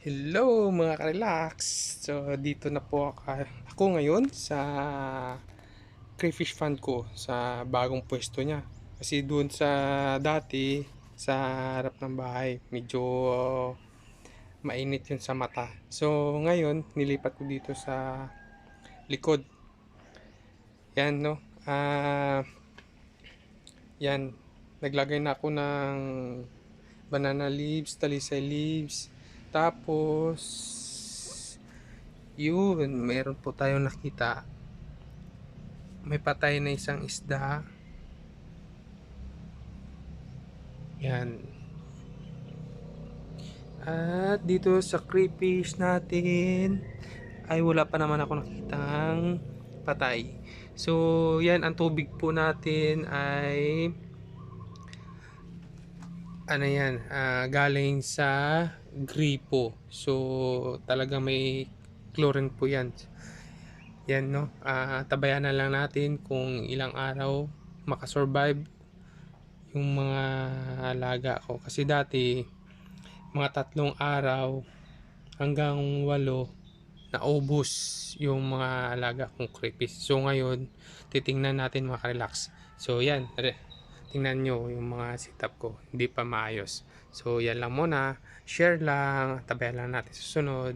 Hello mga ka-relax! So dito na po ako, ako ngayon sa crayfish fund ko sa bagong pwesto niya. Kasi doon sa dati sa harap ng bahay medyo mainit yun sa mata. So ngayon nilipat ko dito sa likod. Yan no. Ah yan naglagay na ako ng banana leaves, talisay leaves, tapos, yun, meron po tayong nakita. May patay na isang isda. Yan. At dito sa crayfish natin, ay wala pa naman ako nakitang patay. So, yan, ang tubig po natin ay ano yan, ah, galing sa gripo. So, talaga may chlorine po yan. Yan, no? Ah, tabayan na lang natin kung ilang araw makasurvive yung mga alaga ko. Kasi dati, mga tatlong araw hanggang walo naubos yung mga alaga kong crayfish. So, ngayon, titingnan natin mga relax. So, yan. Tingnan nyo yung mga setup ko hindi pa maayos. So yan lang muna. Share lang tabayan lang natin sa sunod